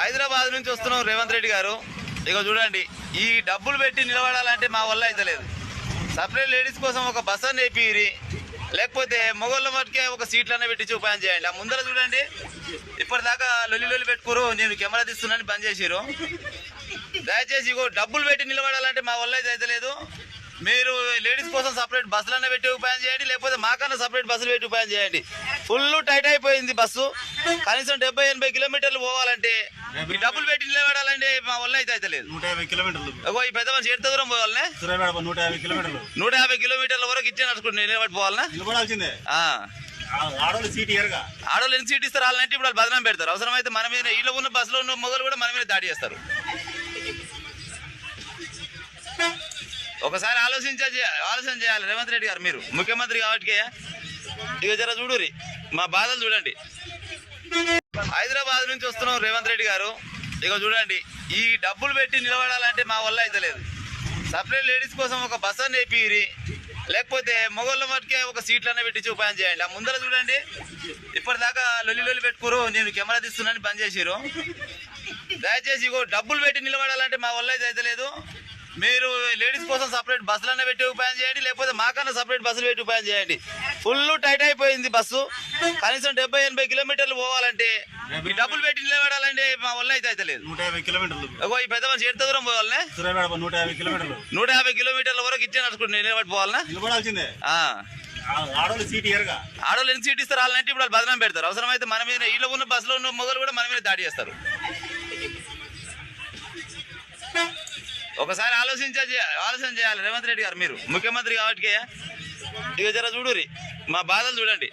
హైదరాబాద్ నుంచి వస్తున్నాం రేవంత్ రెడ్డి గారు. ఇక చూడండి ఈ డబ్బులు పెట్టి నిలబడాలంటే మా వల్ల అయితే లేదు. సపరేట్ లేడీస్ కోసం ఒక బస్ అని వేపిరి లేకపోతే మొగోళ్ళ మటుకే ఒక సీట్లనే పెట్టి ఉపాయం చేయండి. ఆ ముందర చూడండి ఇప్పటిదాకా లొల్లి లొల్లి పెట్టుకోరు నేను కెమెరా తీస్తున్నాను బంద్ చేసిరు దయచేసి ఇగో డబ్బులు పెట్టి నిలబడాలంటే మా వల్ల అయితే అయితే లేదు. మీరు లేడీస్ కోసం సపరేట్ బస్సులన్నా పెట్టి ఉపాయం చేయండి లేకపోతే మాకన్నా సపరేట్ బస్సులు పెట్టి ఉపాయం చేయండి. ఫుల్ టైట్ అయిపోయింది బస్సు. కనీసం డెబ్బై ఎనభై కిలోమీటర్లు పోవాలంటే డబ్బులు పెట్టి నిలబడాలంటే మా వల్ల అయితే అయితే లేదు. నూట యాభై కిలోమీటర్లు. ఈ పెద్ద మనిషి ఎంత దూరం పోవాలనే? నూట యాభై కిలోమీటర్లు. నూట యాభై కిలోమీటర్ల వరకు ఇచ్చే నడుచుకుంటు నిలబడి పోవాలనా? నిలబడాల్సిందే. ఆ. ఆ- ఆడవాళ్ళు సీట్ ఎన్ని సీట్ ఇస్తారు? వాళ్ళంటే ఇప్పుడు వాళ్ళు బదనాం పెడతారు. అవసరమైతే మన మీద వీళ్ళు ఉన్న బస్సులో ఉన్న మొగలు కూడా మన మీద దాడి చేస్తారు. ఒకసారి ఆలోచించ ఆలోచన చేయాలి. రేవంత్ రెడ్డి గారు మీరు ముఖ్యమంత్రి కాబట్టి ఇక జర చూడురి మా బాధలు చూడండి. హైదరాబాద్ నుంచి వస్తున్నాం రేవంత్ రెడ్డి గారు. ఇక చూడండి ఈ డబ్బులు పెట్టి నిలబడాలంటే మా వల్ల అయితే లేదు. సపరేట్ లేడీస్ కోసం ఒక బస్సు నేపిరి లేకపోతే మొగోళ్ళ మటుకే ఒక సీట్లనే పెట్టి ఉపాయం చేయండి. ఆ ముందర చూడండి ఇప్పటిదాకా లొల్లి లొల్లి పెట్టుకోరు నేను కెమెరా తీస్తున్నాను బంద్ చేసిరు దయచేసి ఇగో డబ్బులు పెట్టి నిలబడాలంటే మా వల్ల అయితే అయితే లేదు. మీరు లేడీస్ కోసం సపరేట్ బస్సులన్నా పెట్టి ఉపాయం చేయండి లేకపోతే మాకన్నా సపరేట్ బస్సులు పెట్టి ఉపాయం చేయండి. ఫుల్ టైట్ అయిపోయింది బస్సు. కనీసం డెబ్బై ఎనభై కిలోమీటర్లు పోవాలంటే డబ్బులు పెట్టి నిలబడాలంటే మా వల్ల అయితే అయితే లేదు. నూట యాభై కిలోమీటర్లు. ఈ పెద్ద మనిషి ఎంత దూరం పోవాలనే? నూట యాభై కిలోమీటర్లు. నూట యాభై కిలోమీటర్ల వరకు ఇచ్చే నడుచుకుంటు నిలబడి పోవాలనా? నిలబడాల్సిందే. ఆ. ఆ- ఆడవాళ్ళు సీట్ ఇయర్గా ఎన్ని సీట్ ఇస్తారు? వాళ్ళంటే ఇప్పుడు వాళ్ళు బదనాం పెడతారు. అవసరమైతే మన మీద వీళ్ళు ఉన్న బస్సులో ఉన్న మొగలు కూడా మన మీద దాడి చేస్తారు. ఒకసారి ఆలోచించ ఆలోచన చేయాలి. రేవంత్ రెడ్డి గారు మీరు. ముఖ్యమంత్రి కాబట్టి ఇక జర చూడురి మా బాధలు చూడండి.